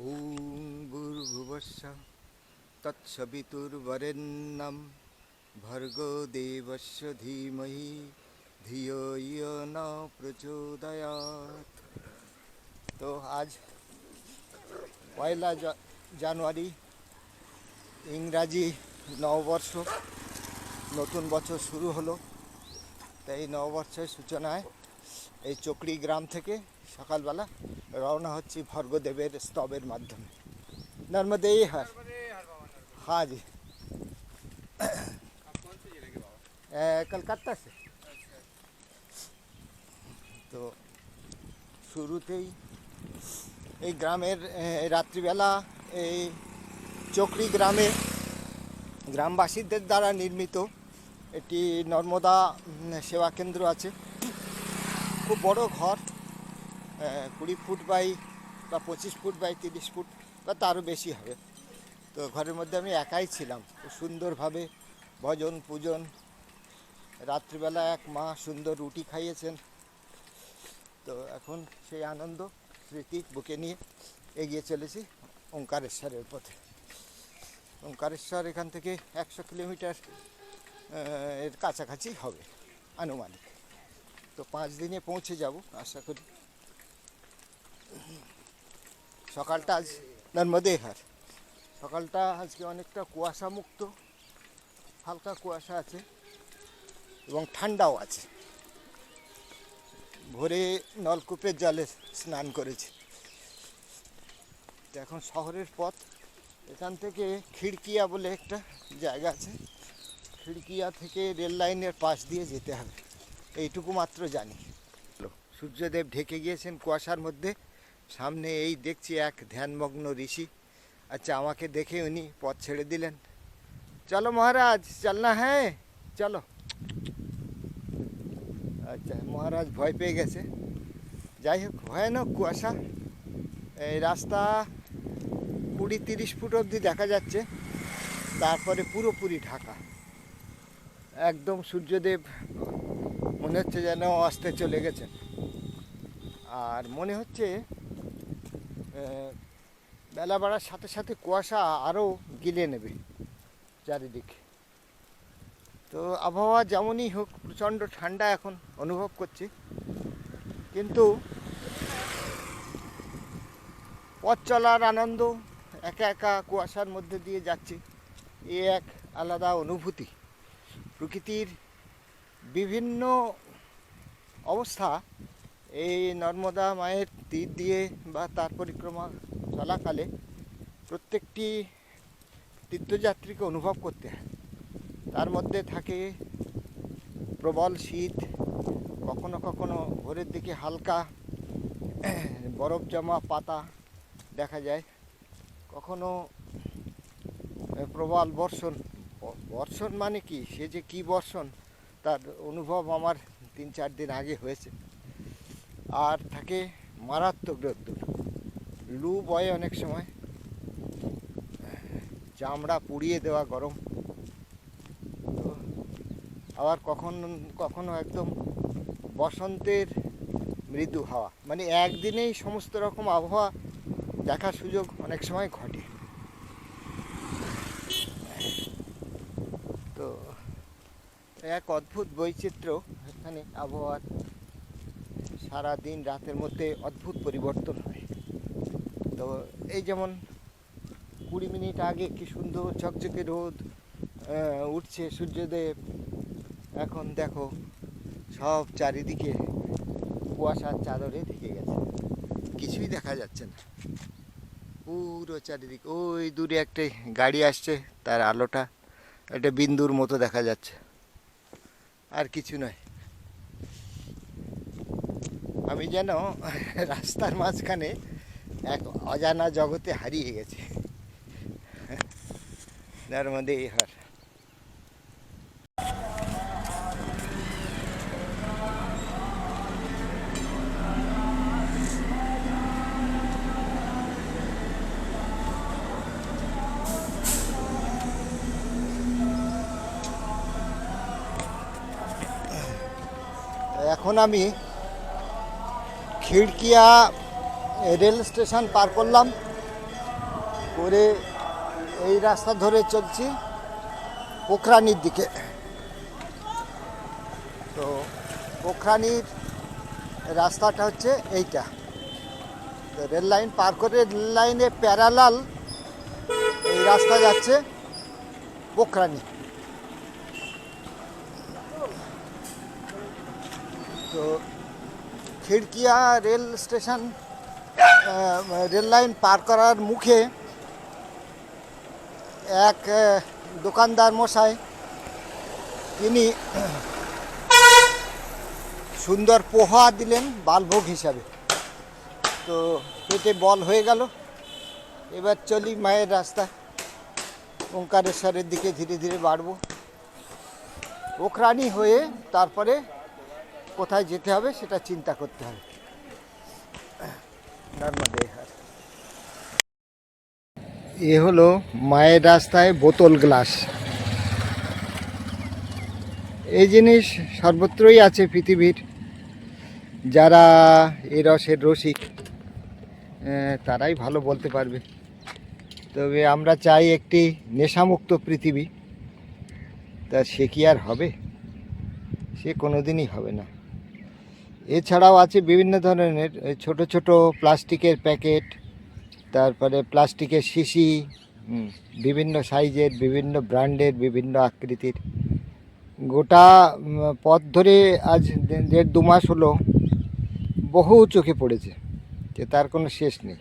ॐ भूर्भुवस्स तत्सवितुर्वरेण्यं भर्गो देवस्य धीमहि धियो यो न প্রচোদয়াত তো আজ পয়লা জ- জানুয়ারি ইংরাজি নববর্ষ নতুন বছর শুরু হলো তাই এই নববর্ষের সূচনায় এই চকরি গ্রাম থেকে সকালবেলা রওনা হচ্ছি ভর্গদেবের স্তবের মাধ্যমে নর্মদে ही हर हाँ जी ए, कलकत्ता से তো শুরুতেই এই গ্রামের এ, রাত্রিবেলা এই চকরি গ্রামে গ্রামবাসীদের দ্বারা নির্মিত একটি নর্মদা উম, সেবা কেন্দ্র আছে খুব বড় ঘর আহ, কুড়ি ফুট বাই বা পঁচিশ ফুট বাই তিরিশ ফুট বা তারও বেশি হবে। তো ঘরের মধ্যে আমি একাই ছিলাম। সুন্দরভাবে ভজন, পূজন, রাত্রিবেলা এক মা সুন্দর রুটি খাইয়েছেন। তো এখন সেই আনন্দ, স্মৃতি বুকে নিয়ে এগিয়ে চলেছি ওঙ্কারেশ্বরের পথে। ওঙ্কারেশ্বর এখান থেকে একশো কিলোমিটার এর কাছাকাছি হবে, আনুমানিক। তো পাঁচ দিনে পৌঁছে যাব, আশা করি। সকালটা আজ নর্মদে হার। সকালটা আজকে অনেকটা কুয়াশা মুক্ত, হালকা কুয়াশা আছে এবং ঠান্ডাও আছে। ভোরে নলকূপের জলে স্নান করেছি। এখন শহরের পথ। এখান থেকে খিড়কিয়া বলে একটা জায়গা আছে। খিড়কিয়া থেকে রেল লাইনের পাশ দিয়ে যেতে হবে। এইটুকু মাত্র জানি। সূর্যদেব ঢেকে গিয়েছেন কুয়াশার মধ্যে। সামনে এই দেখছি এক ধ্যানমগ্ন ঋষি। আচ্ছা আমাকে দেখে উনি পথ ছেড়ে দিলেন। চলো মহারাজ, চলনা হ্যাঁ চলো। আচ্ছা মহারাজ ভয় পেয়ে গেছে। যাই হোক, ভয়ানক কুয়াশা। এই রাস্তা কুড়ি তিরিশ ফুট অবধি দেখা যাচ্ছে। তারপরে পুরোপুরি ঢাকা। একদম সূর্যদেব, মনে হচ্ছে যেন অস্তে চলে গেছেন। আর মনে হচ্ছে বেলা বাড়ার সাথে সাথে কুয়াশা আরও গিলে নেবে চারিদিকে। তো আবহাওয়া যেমনই হোক, প্রচণ্ড ঠান্ডা এখন অনুভব করছি। কিন্তু পথ চলার আনন্দ, একা একা কুয়াশার মধ্যে দিয়ে যাচ্ছি, এ এক আলাদা অনুভূতি। প্রকৃতির বিভিন্ন অবস্থা এই নর্মদা মায়ের তীর দিয়ে বা তার পরিক্রমা চলাকালে প্রত্যেকটি তীর্থযাত্রীকে অনুভব করতে হয়। তার মধ্যে থাকে প্রবল শীত, কখনো কখনো ভোরের দিকে হালকা বরফ জমা পাতা দেখা যায়। কখনো প্রবল বর্ষণ বর্ষণ মানে কি? সে যে কি বর্ষণ, তার অনুভব আমার তিন চার দিন আগে হয়েছে। আর থাকে মারাত্মক রোদ্দুর লু বয় অনেক সময়। চামড়া পুড়িয়ে দেওয়া গরম। তো আবার কখন, কখনো একদম বসন্তের মৃদু হাওয়া। মানে একদিনেই সমস্ত রকম আবহাওয়া দেখার সুযোগ অনেক সময় ঘটে। তো এক অদ্ভুত বৈচিত্র্য এখানে আবহাওয়ার। সারা দিন রাতের মধ্যে অদ্ভুত পরিবর্তন হয়। তো এই যেমন কুড়ি মিনিট আগে কি সুন্দর ঝকঝকে রোদ উঠছে সূর্যদেব, এখন দেখো সব চারিদিকে কুয়াশার চাদরে ঢেকে গেছে। কিছুই দেখা যাচ্ছে না। পুরো চারিদিকে, ওই দূরে একটা গাড়ি আসছে, তার আলোটা একটা বিন্দুর মতো দেখা যাচ্ছে। আর কিছু নয়। আমি যেন রাস্তার মাঝখানে এক অজানা জগতে হারিয়ে গেছি। তার মধ্যে এই হার এখন আমি খিড়কিয়া রেল স্টেশন পার করলাম। করে এই রাস্তা ধরে চলছি পোখরানির দিকে। তো পোখরানির রাস্তাটা হচ্ছে এইটা। তো রেল লাইন পার করে রেল লাইনে প্যারালাল এই রাস্তা যাচ্ছে পোখরানি। তো Khirkiya rail station rail line পার করার মুখে এক দোকানদার মশাই, তিনি সুন্দর পোহা দিলেন বালভোগ হিসাবে। তো পেটে বল হয়ে গেল। এবার চলি মায়ের রাস্তা। ওঙ্কারেশ্বরের দিকে ধীরে ধীরে বাড়বো। ওখরানি হয়ে তারপরে কোথায় যেতে হবে সেটা চিন্তা করতে হবে। এ হলো মায়ের রাস্তায় বোতল গ্লাস। এই জিনিস সর্বত্রই আছে পৃথিবীর। যারা এ রসের রসিক তারাই ভালো বলতে পারবে। তবে আমরা চাই একটি নেশামুক্ত পৃথিবী। তা সে কি আর হবে? সে কোনোদিনই হবে না। এছাড়াও আছে বিভিন্ন ধরনের ছোট ছোট প্লাস্টিকের প্যাকেট, তারপরে প্লাস্টিকের শিশি বিভিন্ন সাইজের, বিভিন্ন ব্র্যান্ডের, বিভিন্ন আকৃতির। গোটা পথ ধরে আজ দেড় দু মাস হলো, বহু চোখে পড়েছে, যে তার কোনো শেষ নেই।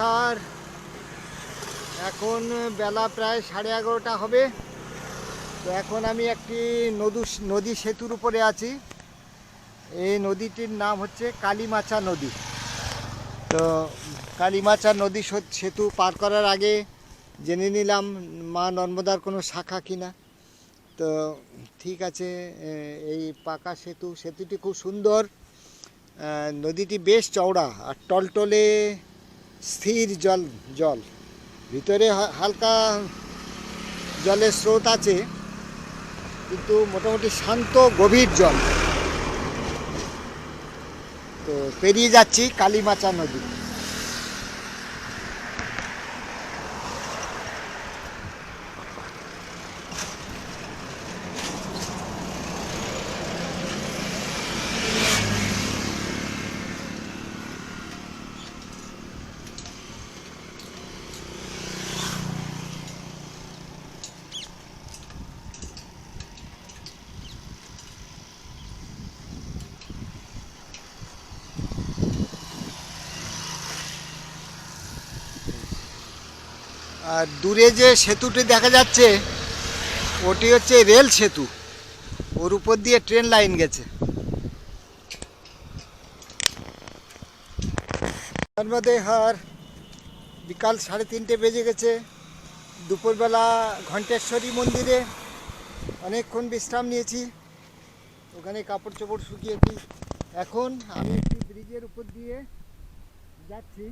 হার এখন বেলা প্রায় সাড়ে এগারোটা হবে। তো এখন আমি একটি নদু নদী সেতুর উপরে আছি। এই নদীটির নাম হচ্ছে কালীমাচা নদী। তো কালীমাচা নদী সেতু পার করার আগে জেনে নিলাম মা নর্মদার কোনো শাখা কিনা। তো ঠিক আছে এই পাকা সেতু, সেতুটি খুব সুন্দর। নদীটি বেশ চওড়া আর টলটলে স্থির জল জল। ভিতরে হালকা জলের স্রোত আছে, কিন্তু মোটামুটি শান্ত, গভীর জল। তো পেরিয়ে যাচ্ছি কালীমাচা নদী আর দূরে যে সেতুটি দেখা যাচ্ছে, ওটি হচ্ছে রেল সেতু। ওর উপর দিয়ে ট্রেন লাইন গেছে। নর্মদে হার, বিকাল সাড়ে তিনটে বেজে গেছে। দুপুরবেলা ঘণ্টেশ্বরী মন্দিরে অনেকক্ষণ বিশ্রাম নিয়েছি। ওখানে কাপড় চোপড় শুকিয়েছি। এখন আমি একটি ব্রিজের উপর দিয়ে যাচ্ছি।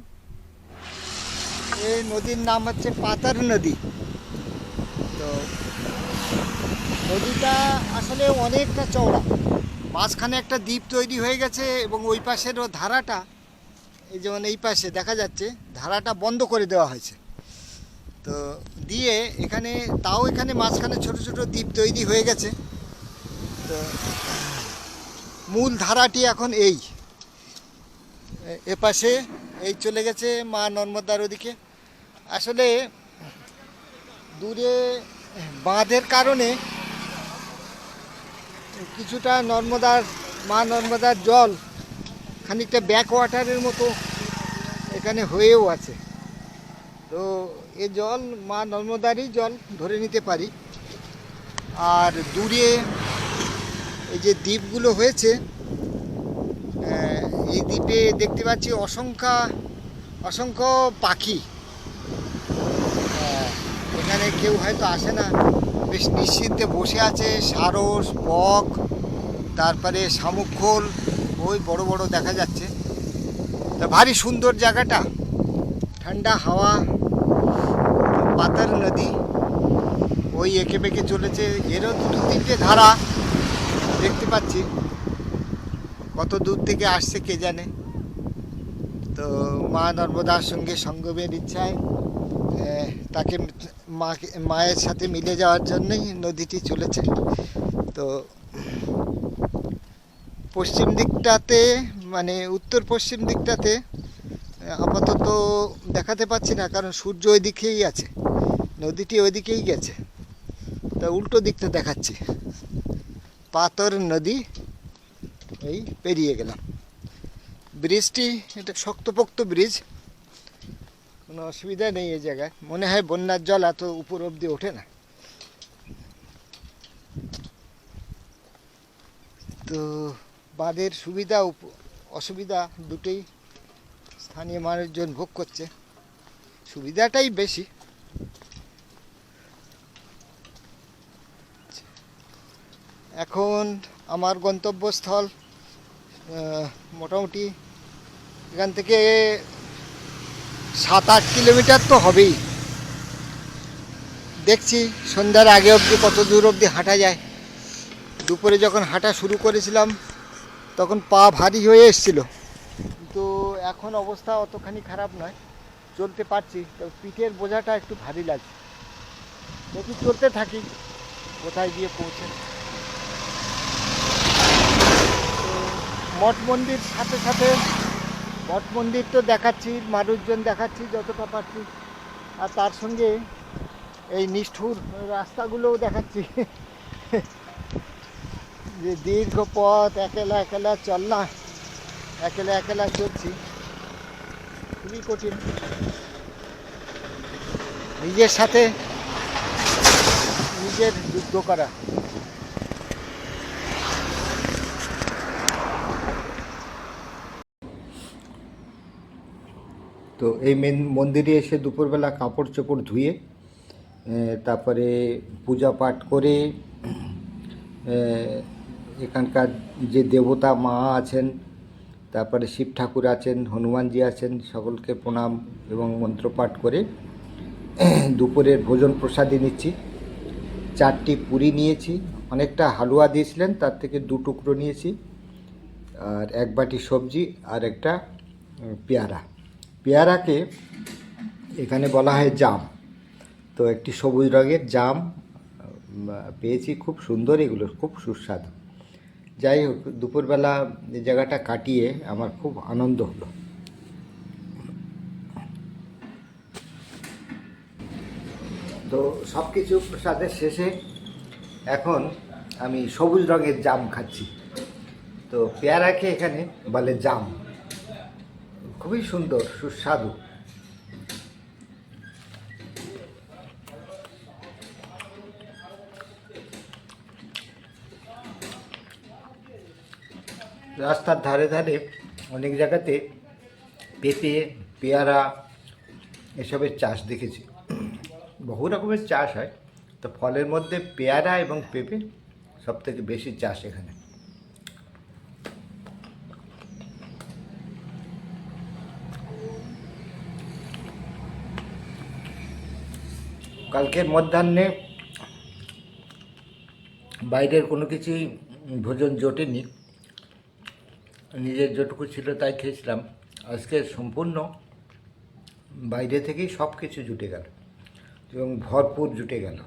এই নদীর নাম হচ্ছে পাতার নদী। তো নদীটা আসলে অনেকটা চওড়া। মাঝখানে একটা দ্বীপ তৈরি হয়ে গেছে এবং ওই পাশেরও ধারাটা, এই যেমন এই পাশে দেখা যাচ্ছে, ধারাটা বন্ধ করে দেওয়া হয়েছে। তো দিয়ে এখানে, তাও এখানে মাঝখানে ছোট ছোট দ্বীপ তৈরি হয়ে গেছে। তো মূল ধারাটি এখন এই। এপাশে এই চলে গেছে মা নর্মদার ওদিকে। আসলে দূরে বাঁধের কারণে কিছুটা নর্মদার, মা নর্মদার জল খানিকটা ব্যাক ওয়াটারের মতো এখানে হয়েও আছে। তো এ জল, মা নর্মদারই জল ধরে নিতে পারি। আর দূরে এই যে দ্বীপগুলো হয়েছে এই দ্বীপে দেখতে পাচ্ছি অসংখ্য অসংখ্য পাখি। এখানে কেউ হয়তো আসে না। বেশ নিশ্চিন্তে বসে আছে সারস, বক, তারপরে শামুকখোল, ওই বড় বড় দেখা যাচ্ছে। তা ভারী সুন্দর জায়গাটা। ঠান্ডা হাওয়া, পাতার নদী, ওই এঁকে বেঁকে চলেছে। এরও দুটো তিনটে ধারা দেখতে পাচ্ছি। কত দূর থেকে আসছে কে জানে। তো মা নর্মদার সঙ্গে সঙ্গমের ইচ্ছায় তাকে মাকে, মায়ের সাথে মিলে যাওয়ার জন্যই নদীটি চলেছে। তো পশ্চিম দিকটাতে মানে উত্তর পশ্চিম দিকটাতে, আপাতত দেখাতে পাচ্ছি না, কারণ সূর্য ওই দিকেই আছে। নদীটি ওইদিকেই গেছে। তা উল্টো দিকটা দেখাচ্ছি। পাতর নদী, এই পেরিয়ে গেলাম। ব্রিজটি, এটা শক্তপোক্ত ব্রিজ। কোনো অসুবিধা নেই এই জায়গায়। মনে হয় বন্যার জল এত উপর অবধি ওঠে না। তো বাঁধের সুবিধা অসুবিধা দুটোই স্থানীয় মানুষজন ভোগ করছে। সুবিধাটাই বেশি। এখন আমার গন্তব্যস্থল মোটামুটি এখান থেকে সাত আট কিলোমিটার তো হবেই। দেখছি সন্ধ্যার আগে অবধি কত দূর অবধি হাঁটা যায়। দুপুরে যখন হাঁটা শুরু করেছিলাম, তখন পা ভারী হয়ে এসেছিল। কিন্তু এখন অবস্থা অতখানি খারাপ নয়, চলতে পারছি। তো পিঠের বোঝাটা একটু ভারী লাগছে। দেখি চলতে থাকি, কোথায় গিয়ে পৌঁছে। মঠ মন্দির সাথে সাথে মঠ মন্দির তো দেখাচ্ছি, মানুষজন দেখাচ্ছি যতটা পারছি। আর তার সঙ্গে এই নিষ্ঠুর রাস্তাগুলোও দেখাচ্ছি। যে দীর্ঘ পথ, একেলা একেলা চল না একেলা একেলা চলছি। খুবই কঠিন। নিজের সাথে নিজের যুদ্ধ করা। তো এই মেন মন্দিরে এসে দুপুরবেলা কাপড় চোপড় ধুয়ে তারপরে পূজা পাঠ করে এখানকার যে দেবতা মা আছেন, তারপরে শিব ঠাকুর আছেন, হনুমানজি আছেন, সকলকে প্রণাম এবং মন্ত্রপাঠ করে, দুপুরের ভোজন প্রসাদী নিচ্ছি। চারটি পুরি নিয়েছি, অনেকটা হালুয়া দিয়েছিলেন, তার থেকে দু টুকরো নিয়েছি, আর এক বাটি সবজি আর একটা পেয়ারা। পেয়ারাকে এখানে বলা হয় জাম। তো একটি সবুজ রঙের জাম পেয়েছি। খুব সুন্দর এগুলো, খুব সুস্বাদু। যাই হোক, দুপুরবেলা এই জায়গাটা কাটিয়ে আমার খুব আনন্দ হলো। তো সব কিছু প্রসাদের শেষে এখন আমি সবুজ রঙের জাম খাচ্ছি। তো পেয়ারাকে এখানে বলে জাম। খুবই সুন্দর, সুস্বাদু। রাস্তার ধারে ধারে অনেক জায়গাতে পেঁপে, পেয়ারা এসবের চাষ দেখেছি। বহু রকমের চাষ হয়, তো ফলের মধ্যে পেয়ারা এবং পেঁপে সব থেকে বেশি চাষ এখানে। কালকের মধ্যাহ্নে বাইরের কোনো কিছুই ভোজন জোটেনি। নিজের যেটুকু ছিল তাই খেয়েছিলাম। আজকে সম্পূর্ণ বাইরে থেকেই সব কিছু জুটে গেল এবং ভরপুর জুটে গেল।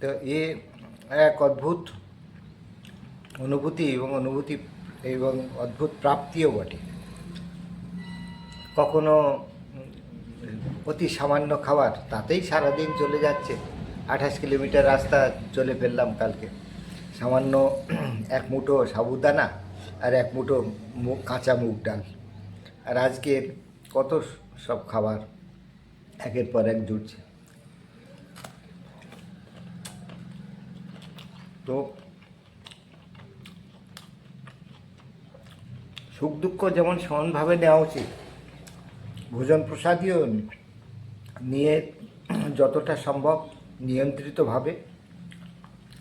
তো এ এক অদ্ভুত অনুভূতি এবং অনুভূতি এবং অদ্ভুত প্রাপ্তিও বটে। কখনো অতি সামান্য খাবার, তাতেই সারাদিন চলে যাচ্ছে। আঠাশ কিলোমিটার রাস্তা চলে ফেললাম কালকে। সামান্য এক মুঠো সাবুদানা আর এক মুঠো কাঁচা মুগ ডাল। আর আজকের কত সব খাবার? একের পর এক জুটছে। তো সুখ দুঃখ যেমন সমানভাবে নেওয়া উচিত ভোজন প্রসাদীও নিয়ে যতটা সম্ভব নিয়ন্ত্রিতভাবে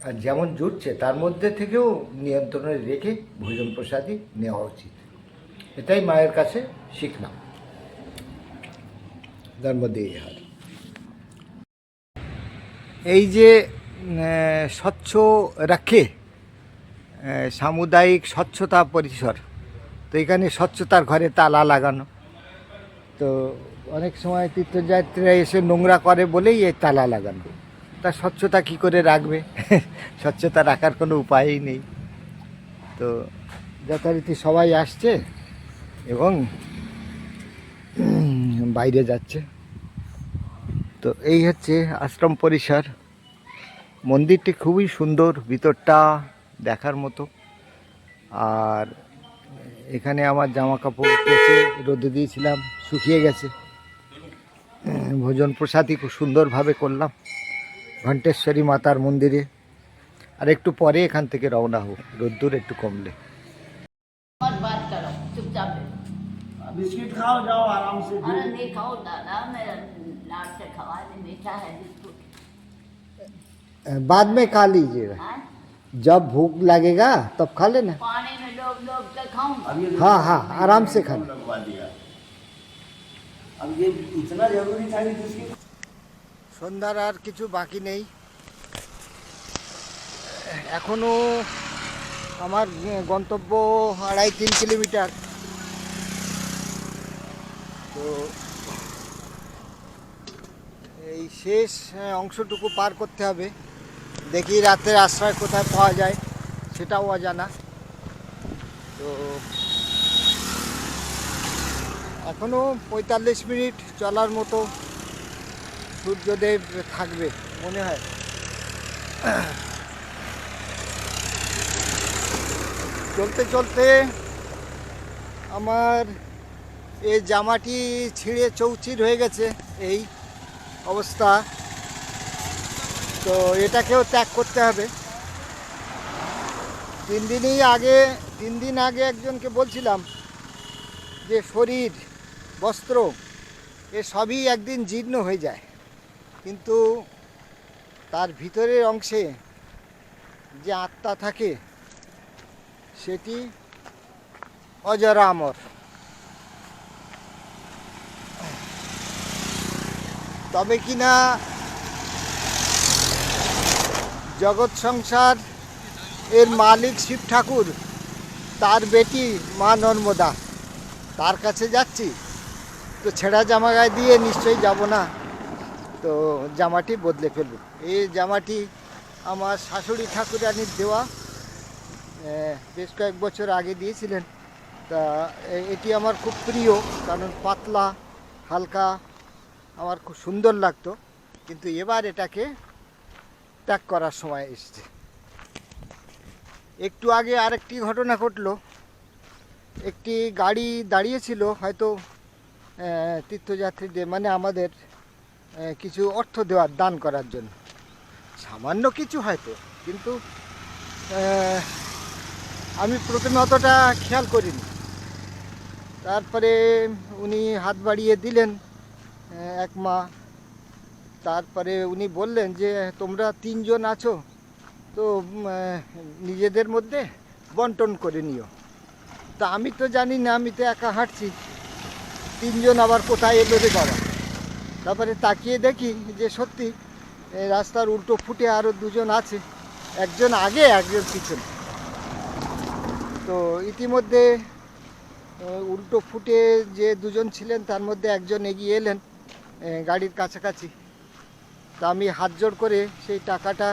আর যেমন জুটছে, তার মধ্যে থেকেও নিয়ন্ত্রণে রেখে ভোজন প্রসাদী নেওয়া উচিত। এটাই মায়ের কাছে শিখলাম। ধর্ম দিয়ে হার এই যে স্বচ্ছ রাখে সামুদায়িক স্বচ্ছতা পরিসর, তো এখানে স্বচ্ছতার ঘরে তালা লাগানো তো অনেক সময় তীর্থযাত্রীরা এসে নোংরা করে বলেই এই তালা লাগানো। তা স্বচ্ছতা কি করে রাখবে? স্বচ্ছতা রাখার কোনো উপায়ই নেই। তো যথারীতি সবাই আসছে এবং বাইরে যাচ্ছে। তো এই হচ্ছে আশ্রম পরিসর। মন্দিরটি খুবই সুন্দর, ভিতরটা দেখার মতো। আর এখানে আমার জামা কাপড় কেচে রোদে দিয়েছিলাম শুকিয়ে গেছে উম, ভোজন প্রসাদই খুব সুন্দরভাবে করলাম ঘণ্টেশ্বরী মাতার মন্দিরে আর একটু পরে এখান থেকে রওনা হব রোদ্দুর একটু কমলে मत बात करो चुपचाप बैठो। बिस्किट खाओ जाओ आराम से अरे नहीं खाओ दादा मेरा लाड से खवा दे मीठा है बिस्कुट बाद में खा लीजिएगा हाँ? जब भूख लगेगा तब खा लेना पानी में डूब डूब के खाऊं अब ये हाँ हाँ आराम से खाना लगवा दिया अब ये इतना जरूरी था कि बिस्किट সন্ধ্যার আর কিছু বাকি নেই এখনো আমার গন্তব্য আড়াই তিন কিলোমিটার তো এই শেষ আহ, অংশটুকু পার করতে হবে দেখি রাতের আশ্রয় কোথায় পাওয়া যায় সেটাও অজানা তো এখনও পঁয়তাল্লিশ মিনিট চলার মতো সূর্যদেব থাকবে, মনে হয়। চলতে চলতে আমার এই জামাটি ছিঁড়ে চৌচির হয়ে গেছে, এই অবস্থা। তো এটাকেও ত্যাগ করতে হবে। তিন দিনই আগে তিন দিন আগে একজনকে বলছিলাম যে শরীর, বস্ত্র, এ সবই একদিন জীর্ণ হয়ে যায়। কিন্তু তার ভিতরের অংশে যে আত্মা থাকে, সেটি অজরামর তবে কি না জগৎ সংসার এর মালিক শিব ঠাকুর তার বেটি মা নর্মদা। তার কাছে যাচ্ছি। তো ছেঁড়া জামা গায়ে দিয়ে নিশ্চয়ই যাব না। তো জামাটি বদলে ফেলব। এই জামাটি আমার শাশুড়ি ঠাকুরানির দেওয়া। বেশ কয়েক বছর আগে দিয়েছিলেন। তা এটি আমার খুব প্রিয়, কারণ পাতলা, হালকা, আমার খুব সুন্দর লাগতো। কিন্তু এবার এটাকে ত্যাগ করার সময় এসছে। একটু আগে আরেকটি ঘটনা ঘটলো। একটি গাড়ি দাঁড়িয়েছিল, হয়তো তীর্থযাত্রীদের মানে আমাদের কিছু অর্থ দেওয়ার, দান করার জন্য। সামান্য কিছু হয়তো, কিন্তু আমি প্রথমে অতটা খেয়াল করিনি। তারপরে উনি হাত বাড়িয়ে দিলেন এক মা। তারপরে উনি বললেন যে, তোমরা তিনজন আছো তো নিজেদের মধ্যে বন্টন করে নিও। তা আমি তো জানি না, আমি তো একা হাঁটছি। তিনজন আবার কোথায় এলো রে বাবা? তারপরে তাকিয়ে দেখি যে সত্যি রাস্তার উল্টো ফুটে আরও দুজন আছে। একজন আগে, একজন পিছনে। তো ইতিমধ্যে উল্টো ফুটে যে দুজন ছিলেন, তার মধ্যে একজন এগিয়ে এলেন গাড়ির কাছাকাছি। তা আমি হাত জোড় করে সেই টাকাটা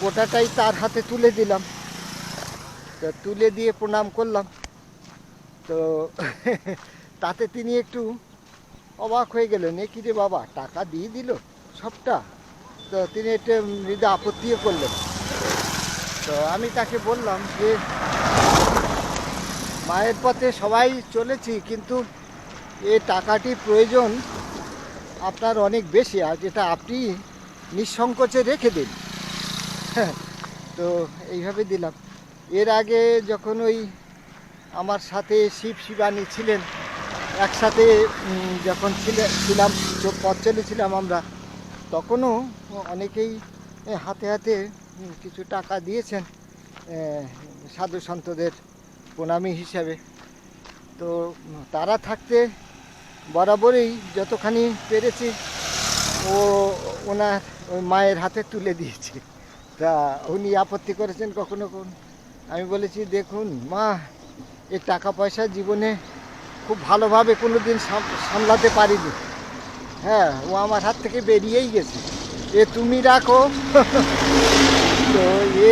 গোটাটাই তার হাতে তুলে দিলাম। তো তুলে দিয়ে প্রণাম করলাম। তো তাতে তিনি একটু অবাক হয়ে গেলেন, এ কি রে বাবা, টাকা দিয়ে দিল সবটা? তো তিনি একটু মৃদু আপত্তিও করলেন। তো আমি তাকে বললাম যে, মায়ের পথে সবাই চলেছি, কিন্তু এ টাকাটি প্রয়োজন আপনার অনেক বেশি, আর যেটা আপনি নিঃসংকোচে রেখে দিন। তো এইভাবে দিলাম। এর আগে যখন ওই আমার সাথে শিব শিবানী ছিলেন, একসাথে যখন ছিলে, ছিলাম পথ চলেছিলাম আমরা, তখনও অনেকেই হাতে হাতে কিছু টাকা দিয়েছেন সাধু সন্তদের প্রণামী হিসাবে। তো, তারা থাকতে বরাবরই যতখানি পেরেছি, ও, ওনার, ওই মায়ের হাতে তুলে দিয়েছি। তা উনি আপত্তি করেছেন কখনো কখনো। আমি বলেছি, দেখুন, মা, এই টাকা পয়সা জীবনে খুব ভালোভাবে কোনো দিন সামলাতে পারিনি। হ্যাঁ ও আমার হাত থেকে বেরিয়েই গেছে। এ তুমি রাখো। তো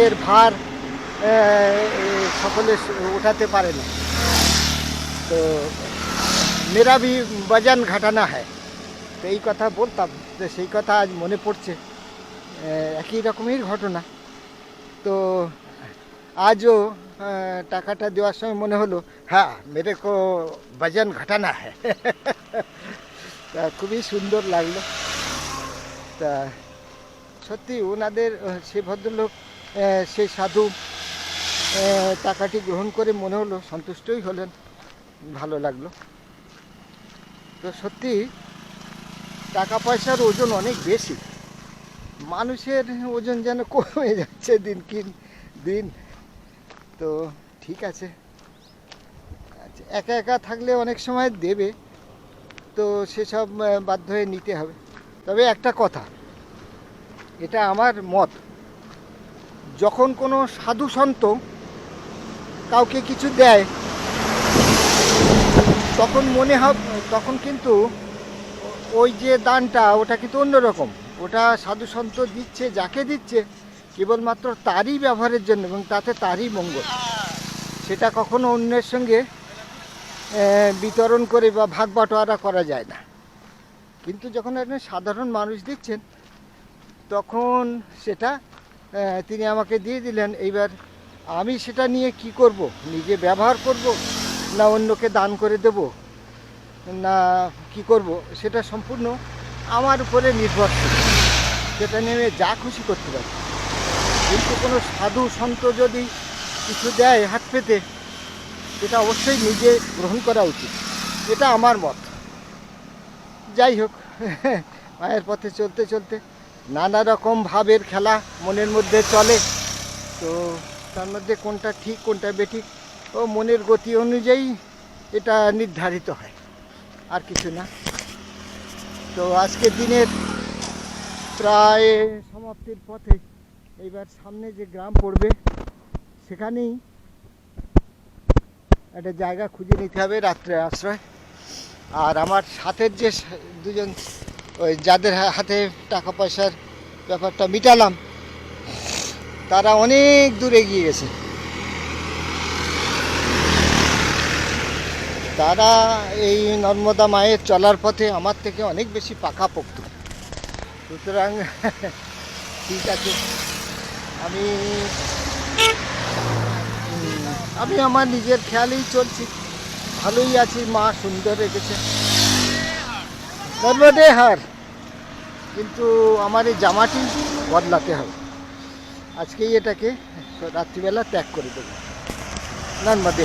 এর ভার সকলে উঠাতে পারে না। তো মেরা ভি বাজান ঘাটানা হয় তো এই কথা বলতাম, তো সেই কথা আজ মনে পড়ছে। একই রকমের ঘটনা। তো আজও টাকাটা দেওয়ার সময় মনে হলো হ্যাঁ মেরে কো বাজান ঘটানা হ্যাঁ। তা খুবই সুন্দর লাগল। তা সত্যি ওনাদের সে ভদ্রলোক সেই সাধু টাকাটি গ্রহণ করে মনে হলো সন্তুষ্টই হলেন। ভালো লাগল। তো সত্যি টাকা পয়সার ওজন অনেক বেশি। মানুষের ওজন যেন কমে যাচ্ছে দিন কিন দিন। তো ঠিক আছে। আচ্ছা একা একা থাকলে অনেক সময় দেবে। তো সেসব বাধ্য হয়ে নিতে হবে। তবে একটা কথা, এটা আমার মত। যখন কোনো সাধু সন্ত কাউকে কিছু দেয়, তখন মনে হবে তখন কিন্তু ওই যে দানটা, ওটা কিন্তু অন্যরকম। ওটা সাধু সন্ত দিচ্ছে, যাকে দিচ্ছে, কেবলমাত্র তারই ব্যবহারের জন্য এবং তাতে তারই মঙ্গল। সেটা কখনো অন্যের সঙ্গে বিতরণ করে বা ভাগ বাটোয়ারা করা যায় না। কিন্তু যখন একজন সাধারণ মানুষ দিচ্ছেন তখন সেটা তিনি আমাকে দিয়ে দিলেন, এইবার আমি সেটা নিয়ে কি করব? নিজে ব্যবহার করব? না অন্যকে দান করে দেব? না কি করব? সেটা সম্পূর্ণ আমার উপরে নির্ভরশীল। সেটা নিয়ে যা খুশি করতে পারি। কিন্তু কোনো সাধু সন্ত যদি কিছু দেয় হাত পেতে, সেটা অবশ্যই নিজে গ্রহণ করা উচিত। এটা আমার মত। যাই হোক, মায়ের পথে চলতে চলতে নানা রকম ভাবের খেলা মনের মধ্যে চলে। তো তার মধ্যে কোনটা ঠিক, কোনটা বেঠিক ও মনের গতি অনুযায়ী এটা নির্ধারিত হয়। আর কিছু না। তো আজকের দিনের প্রায় সমাপ্তির পথে এইবার সামনে যে গ্রাম পড়বে, সেখানেই একটা জায়গা খুঁজে নিতে হবে রাত্রে আশ্রয়। আর আমার সাথের যে দুজন ওই যাদের হাতে টাকা পয়সার ব্যাপারটা মিটালাম, তারা অনেক দূর এগিয়ে গেছে। তারা এই নর্মদা মায়ের চলার পথে আমার থেকে অনেক বেশি পাকাপোক্ত সুতরাং, ঠিক আছে। আমি আমি আমার নিজের খেয়ালেই চলছি। ভালোই আছি, মা সুন্দর রেখেছে। নর্মদে হার, কিন্তু আমার এই জামাটি বদলাতে হবে। আজকেই এটাকে রাত্রিবেলা ত্যাগ করে দেবো। নর্মদে